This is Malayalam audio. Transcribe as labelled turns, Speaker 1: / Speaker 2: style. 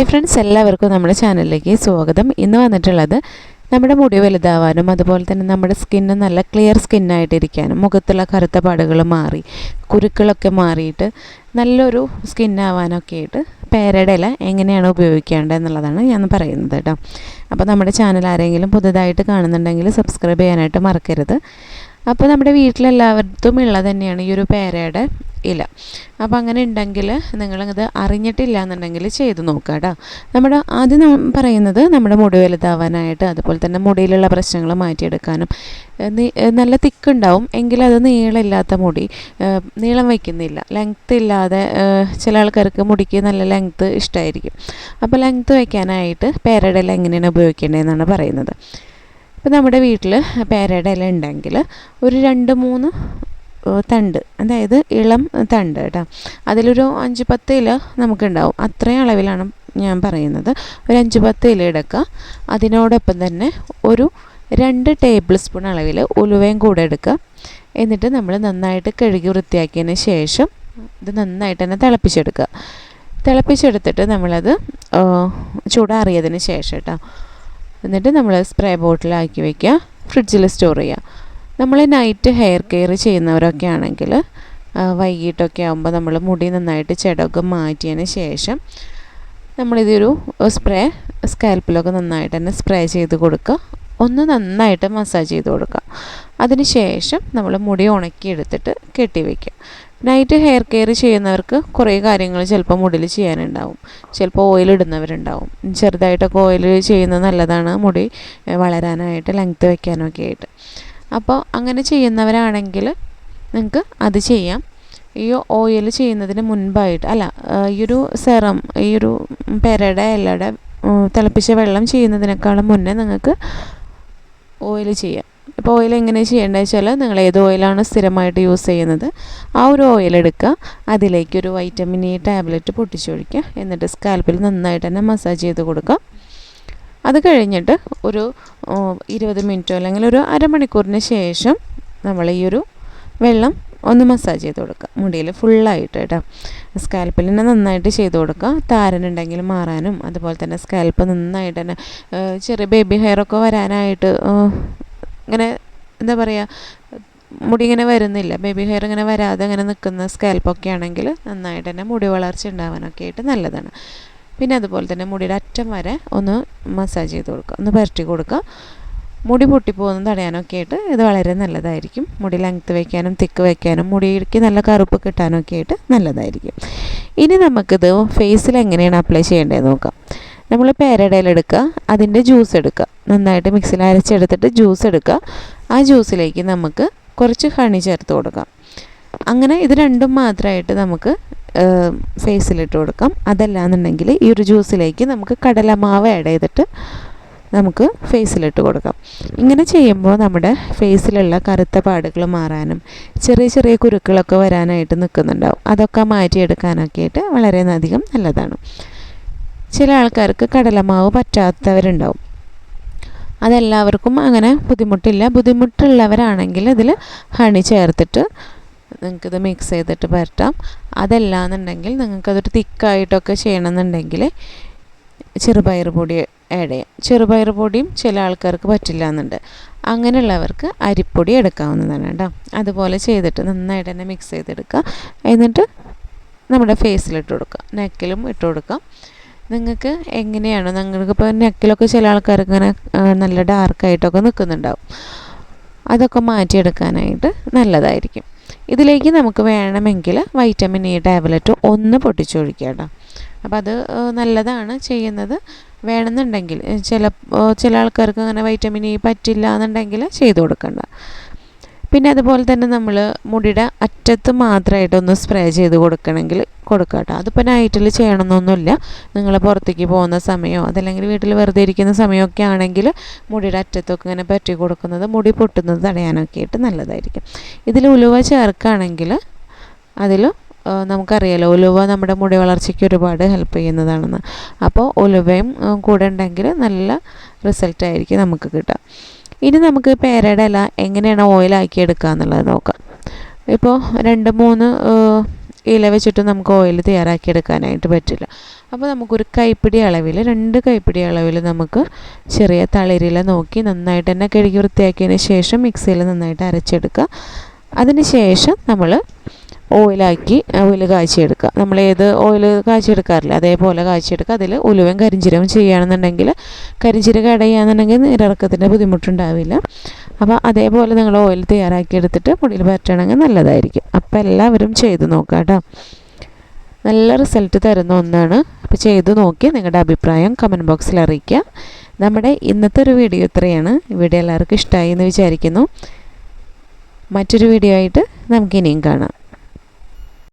Speaker 1: ഹായ് ഫ്രണ്ട്സ് എല്ലാവർക്കും നമ്മുടെ ചാനലിലേക്ക് സ്വാഗതം. ഇന്ന് വന്നിട്ടുള്ളത് നമ്മുടെ മുടി വലുതാവാനും അതുപോലെ തന്നെ നമ്മുടെ സ്കിന്ന് നല്ല ക്ലിയർ സ്കിന്നായിട്ടിരിക്കാനും മുഖത്തുള്ള കറുത്ത പാടുകൾ മാറി കുരുക്കളൊക്കെ മാറിയിട്ട് നല്ലൊരു സ്കിന്നാവാനൊക്കെ ആയിട്ട് പേരയുടെ ഇല എങ്ങനെയാണ് ഉപയോഗിക്കേണ്ടത് എന്നുള്ളതാണ് ഞാൻ പറയുന്നത് കേട്ടോ. അപ്പോൾ നമ്മുടെ ചാനൽ ആരെങ്കിലും പുതുതായിട്ട് കാണുന്നുണ്ടെങ്കിൽ സബ്സ്ക്രൈബ് ചെയ്യാനായിട്ട് മറക്കരുത്. അപ്പോൾ നമ്മുടെ വീട്ടിലെല്ലാവർക്കും ഉള്ളത് തന്നെയാണ് ഈ ഒരു പേരയുടെ ഇല. അപ്പോൾ അങ്ങനെ ഉണ്ടെങ്കിൽ നിങ്ങളിത് അറിഞ്ഞിട്ടില്ല എന്നുണ്ടെങ്കിൽ ചെയ്ത് നോക്കുക കേട്ടോ. നമ്മുടെ ആദ്യം പറയുന്നത് നമ്മുടെ മുടി വലുതാവാനായിട്ട് അതുപോലെ തന്നെ മുടിയിലുള്ള പ്രശ്നങ്ങൾ മാറ്റിയെടുക്കാനും നല്ല തിക്കുണ്ടാവും എങ്കിലും അത് നീളമില്ലാത്ത മുടി നീളം വയ്ക്കുന്നില്ല. ലെങ്ത്ത് ഇല്ലാതെ ചില ആൾക്കാർക്ക് മുടിക്ക് നല്ല ലെങ്ത്ത് ഇഷ്ടമായിരിക്കും അപ്പോൾ ലെങ്ത്ത് വയ്ക്കാനായിട്ട് പേരയുടെ ഇല എങ്ങനെയാണ് ഉപയോഗിക്കേണ്ടതെന്നാണ് പറയുന്നത്. ഇപ്പം നമ്മുടെ വീട്ടിൽ പേരയുടെ ഇല ഉണ്ടെങ്കിൽ ഒരു രണ്ട് മൂന്ന് തണ്ട് അതായത് ഇളം തണ്ട് കേട്ടോ. അതിലൊരു അഞ്ച് പത്ത് ഇല നമുക്കുണ്ടാവും. അത്രയും അളവിലാണ് ഞാൻ പറയുന്നത്. ഒരു അഞ്ച് പത്ത് ഇല എടുക്കുക. അതിനോടൊപ്പം തന്നെ ഒരു രണ്ട് ടേബിൾ സ്പൂൺ അളവിൽ ഉലുവയും കൂടെ എടുക്കുക. എന്നിട്ട് നമ്മൾ നന്നായിട്ട് കഴുകി വൃത്തിയാക്കിയതിന് ശേഷം ഇത് നന്നായിട്ട് തന്നെ തിളപ്പിച്ചെടുക്കുക. തിളപ്പിച്ചെടുത്തിട്ട് നമ്മളത് ചൂടാറിയതിന് ശേഷം കേട്ടോ. എന്നിട്ട് നമ്മൾ സ്പ്രേ ബോട്ടിലാക്കി വയ്ക്കുക ഫ്രിഡ്ജിൽ സ്റ്റോർ ചെയ്യുക. നമ്മൾ നൈറ്റ് ഹെയർ കെയർ ചെയ്യുന്നവരൊക്കെ ആണെങ്കിൽ വൈകിട്ടൊക്കെ ആകുമ്പോൾ നമ്മൾ മുടി നന്നായിട്ട് ചെടൊക്കെ മാറ്റിയതിന് ശേഷം നമ്മളിതൊരു സ്പ്രേ സ്കാൽപ്പിലൊക്കെ നന്നായിട്ട് തന്നെ സ്പ്രേ ചെയ്ത് കൊടുക്കുക. ഒന്ന് നന്നായിട്ട് മസാജ് ചെയ്ത് കൊടുക്കുക. അതിന് ശേഷം നമ്മൾ മുടി ഉണക്കിയെടുത്തിട്ട് കെട്ടി വയ്ക്കുക നൈറ്റ് ഹെയർ കെയർ ചെയ്യുന്നവർക്ക് കുറേ കാര്യങ്ങൾ ചിലപ്പോൾ മുടിയിൽ ചെയ്യാനുണ്ടാവും. ചിലപ്പോൾ ഓയിൽ ഇടുന്നവരുണ്ടാവും. ചെറുതായിട്ടൊക്കെ ഓയിൽ ചെയ്യുന്നത് നല്ലതാണ് മുടി വളരാനായിട്ട് ലെങ്ത്ത് വയ്ക്കാനൊക്കെ ആയിട്ട്. അപ്പോൾ അങ്ങനെ ചെയ്യുന്നവരാണെങ്കിൽ നിങ്ങൾക്ക് അത് ചെയ്യാം. ഈ ഓയിൽ ചെയ്യുന്നതിന് മുൻപായിട്ട് അല്ല ഈ ഒരു സെറം ഈ ഒരു പെരയുടെ ഇലയുടെ തിളപ്പിച്ച വെള്ളം ചെയ്യുന്നതിനേക്കാളും മുന്നേ നിങ്ങൾക്ക് ഓയിൽ ചെയ്യാം. ഇപ്പോൾ ഓയിൽ എങ്ങനെ ചെയ്യേണ്ടത് വെച്ചാൽ നിങ്ങൾ ഏത് ഓയിലാണ് സ്ഥിരമായിട്ട് യൂസ് ചെയ്യുന്നത് ആ ഒരു ഓയിൽ എടുക്കുക അതിലേക്ക് ഒരു വൈറ്റമിൻ ഇ ടാബ്ലറ്റ് പൊട്ടിച്ചൊഴിക്കുക എന്നിട്ട് സ്കാൽപ്പിൽ നന്നായിട്ട് തന്നെ മസാജ് ചെയ്ത് കൊടുക്കുക. അത് കഴിഞ്ഞിട്ട് ഒരു ഇരുപത് മിനിറ്റോ അല്ലെങ്കിൽ ഒരു അരമണിക്കൂറിന് ശേഷം നമ്മൾ ഈ ഒരു വെള്ളം ഒന്ന് മസാജ് ചെയ്ത് കൊടുക്കുക. മുടിയിൽ ഫുള്ളായിട്ട് കേട്ടോ. സ്കാൽപ്പിൽ തന്നെ നന്നായിട്ട് ചെയ്ത് കൊടുക്കുക. താരനുണ്ടെങ്കിൽ മാറാനും അതുപോലെ തന്നെ സ്കാൽപ്പ് നന്നായിട്ട് തന്നെ ചെറിയ ബേബി ഹെയറൊക്കെ വരാനായിട്ട് ഇങ്ങനെ എന്താ പറയുക മുടി ഇങ്ങനെ വരുന്നില്ല. ബേബി ഹെയർ ഇങ്ങനെ വരാതെ ഇങ്ങനെ നിൽക്കുന്ന സ്കാൽപ്പൊക്കെ ആണെങ്കിൽ നന്നായിട്ട് തന്നെ മുടി വളർച്ച ഉണ്ടാവാനൊക്കെ ആയിട്ട് നല്ലതാണ്. പിന്നെ അതുപോലെ തന്നെ മുടിയുടെ അറ്റം വരെ ഒന്ന് മസാജ് ചെയ്ത് കൊടുക്കുക. ഒന്ന് പരട്ടി കൊടുക്കുക. മുടി പൊട്ടിപ്പോകുന്നത് തടയാനൊക്കെ ആയിട്ട് ഇത് വളരെ നല്ലതായിരിക്കും. മുടി ലെങ്ത്ത് വയ്ക്കാനും തിക്ക് വയ്ക്കാനും മുടിക്ക് നല്ല കറുപ്പ് കിട്ടാനൊക്കെ ആയിട്ട് നല്ലതായിരിക്കും. ഇനി നമുക്കിത് ഫേസിൽ എങ്ങനെയാണ് അപ്ലൈ ചെയ്യേണ്ടതെന്ന് നോക്കാം. നമ്മൾ പേരടയിലെടുക്കുക അതിന്റെ ജ്യൂസ് എടുക്കുക. നന്നായിട്ട് മിക്സിയിൽ അരച്ചെടുത്തിട്ട് ജ്യൂസ് എടുക്കുക. ആ ജ്യൂസിലേക്ക് നമുക്ക് കുറച്ച് ഹണി ചേർത്ത് കൊടുക്കാം. അങ്ങനെ ഇത് രണ്ടും മാത്രമായിട്ട് നമുക്ക് ഫേസിലിട്ട് കൊടുക്കാം. അതല്ലാന്നുണ്ടെങ്കിൽ ഈ ഒരു ജ്യൂസിലേക്ക് നമുക്ക് കടലമാവ് ആഡ് ചെയ്തിട്ട് നമുക്ക് ഫേസിലിട്ട് കൊടുക്കാം. ഇങ്ങനെ ചെയ്യുമ്പോൾ നമ്മുടെ ഫേസിലുള്ള കറുത്ത പാടുകൾ മാറാനും ചെറിയ ചെറിയ കുരുക്കളൊക്കെ വരാനായിട്ട് നിൽക്കുന്നുണ്ടാവും. അതൊക്കെ മാറ്റിയെടുക്കാനൊക്കെ ആയിട്ട് വളരെയധികം നല്ലതാണ്. ചില ആൾക്കാർക്ക് കടലമാവ് പറ്റാത്തവരുണ്ടാവും. അതെല്ലാവർക്കും അങ്ങനെ ബുദ്ധിമുട്ടില്ല. ബുദ്ധിമുട്ടുള്ളവരാണെങ്കിൽ ഇതിൽ ഹണി ചേർത്തിട്ട് നിങ്ങൾക്കിത് മിക്സ് ചെയ്തിട്ട് പരട്ടാം അതല്ല എന്നുണ്ടെങ്കിൽ നിങ്ങൾക്കതൊരു തിക്കായിട്ടൊക്കെ ചെയ്യണമെന്നുണ്ടെങ്കിൽ ചെറുപയർ പൊടി ആഡ് ചെയ്യാം. ചെറുപയർ പൊടിയും ചില ആൾക്കാർക്ക് പറ്റില്ല എന്നുണ്ട് അങ്ങനെയുള്ളവർക്ക് അരിപ്പൊടി എടുക്കാവുന്നതാണ് കേട്ടോ. അതുപോലെ ചെയ്തിട്ട് നന്നായിട്ട് തന്നെ മിക്സ് ചെയ്തെടുക്കുക. എന്നിട്ട് നമ്മുടെ ഫേസിലിട്ട് കൊടുക്കുക. നെക്കിലും ഇട്ട് കൊടുക്കാം നിങ്ങൾക്ക് എങ്ങനെയാണോ? നിങ്ങൾക്ക് ഇപ്പോൾ നെക്കിലൊക്കെ ചില ആൾക്കാർക്ക് ഇങ്ങനെ നല്ല ഡാർക്കായിട്ടൊക്കെ നിൽക്കുന്നുണ്ടാവും അതൊക്കെ മാറ്റിയെടുക്കാനായിട്ട് നല്ലതായിരിക്കും. ഇതിലേക്ക് നമുക്ക് വേണമെങ്കിൽ വൈറ്റമിൻ ഇ ടാബ്ലറ്റ് ഒന്ന് പൊട്ടിച്ചൊഴിക്കുക കേട്ടോ. അപ്പോൾ അത് നല്ലതാണ് ചെയ്യുന്നത്. വേണമെന്നുണ്ടെങ്കിൽ ചില ചില ആൾക്കാർക്ക് അങ്ങനെ വൈറ്റമിൻ ഇ പറ്റില്ല എന്നുണ്ടെങ്കിൽ ചെയ്തു കൊടുക്കണ്ട. പിന്നെ അതുപോലെ തന്നെ നമ്മൾ മുടിയുടെ അറ്റത്ത് മാത്രമായിട്ടൊന്ന് സ്പ്രേ ചെയ്ത് കൊടുക്കണമെങ്കിൽ കൊടുക്കുക കേട്ടോ അതിപ്പോൾ നൈറ്റിൽ ചെയ്യണമെന്നൊന്നുമില്ല നിങ്ങൾ പുറത്തേക്ക് പോകുന്ന സമയമോ അതല്ലെങ്കിൽ വീട്ടിൽ വെറുതെ ഇരിക്കുന്ന സമയമൊക്കെ ആണെങ്കിൽ മുടിയുടെ അറ്റത്തൊക്കെ ഇങ്ങനെ പറ്റി കൊടുക്കുന്നത് മുടി പൊട്ടുന്നത് തടയാനൊക്കെ ആയിട്ട് നല്ലതായിരിക്കും. ഇതിൽ ഉലുവ ചേർക്കുകയാണെങ്കിൽ അതിൽ നമുക്കറിയാലോ ഉലുവ നമ്മുടെ മുടി വളർച്ചയ്ക്ക് ഒരുപാട് ഹെൽപ്പ് ചെയ്യുന്നതാണെന്ന്. അപ്പോൾ ഉലുവയും കൂടെ ഉണ്ടെങ്കിൽ നല്ല റിസൾട്ടായിരിക്കും നമുക്ക് കിട്ടുക. ഇനി നമുക്ക് പേരയുടെ ഇല എങ്ങനെയാണ് ഓയിലാക്കി എടുക്കുക എന്നുള്ളത് നോക്കാം. ഇപ്പോൾ രണ്ട് മൂന്ന് ഇല വെച്ചിട്ട് നമുക്ക് ഓയിൽ തയ്യാറാക്കി എടുക്കാനായിട്ട് പറ്റില്ല. അപ്പോൾ നമുക്കൊരു കൈപ്പിടി അളവിൽ രണ്ട് കൈപ്പിടി അളവിൽ നമുക്ക് ചെറിയ തളിരില നോക്കി നന്നായിട്ട് തന്നെ കഴുകി വൃത്തിയാക്കിയതിന് ശേഷം മിക്സിയിൽ നന്നായിട്ട് അരച്ചെടുക്കുക. അതിന് ശേഷം നമ്മൾ ഓയിലാക്കി ഓയിൽ കാച്ചിയെടുക്കുക. നമ്മൾ ഏത് ഓയിൽ കാച്ചിയെടുക്കാറില്ല? അതേപോലെ കാച്ചിയെടുക്കുക. അതിൽ ഉലുവയും കരിഞ്ചീരവും ചെയ്യുകയാണെന്നുണ്ടെങ്കിൽ കരിഞ്ചീരക അടയുകയാണെന്നുണ്ടെങ്കിൽ നീരിറക്കത്തിന്റെ ബുദ്ധിമുട്ടുണ്ടാവില്ല. അപ്പോൾ അതേപോലെ നിങ്ങൾ ഓയിൽ തയ്യാറാക്കി എടുത്തിട്ട് മുടിയിൽ പറ്റണമെങ്കിൽ നല്ലതായിരിക്കും. അപ്പോൾ എല്ലാവരും ചെയ്ത് നോക്കുക കേട്ടോ. നല്ല റിസൾട്ട് തരുന്ന ഒന്നാണ്. അപ്പോൾ ചെയ്ത് നോക്കി നിങ്ങളുടെ അഭിപ്രായം കമന്റ് ബോക്സിൽ അറിയിക്കുക. നമ്മുടെ ഇന്നത്തെ ഒരു വീഡിയോ ഇത്രയാണ്. വീഡിയോ എല്ലാവർക്കും ഇഷ്ടമായി എന്ന് വിചാരിക്കുന്നു. മറ്റൊരു വീഡിയോ ആയിട്ട് നമുക്കിനിയും കാണാം.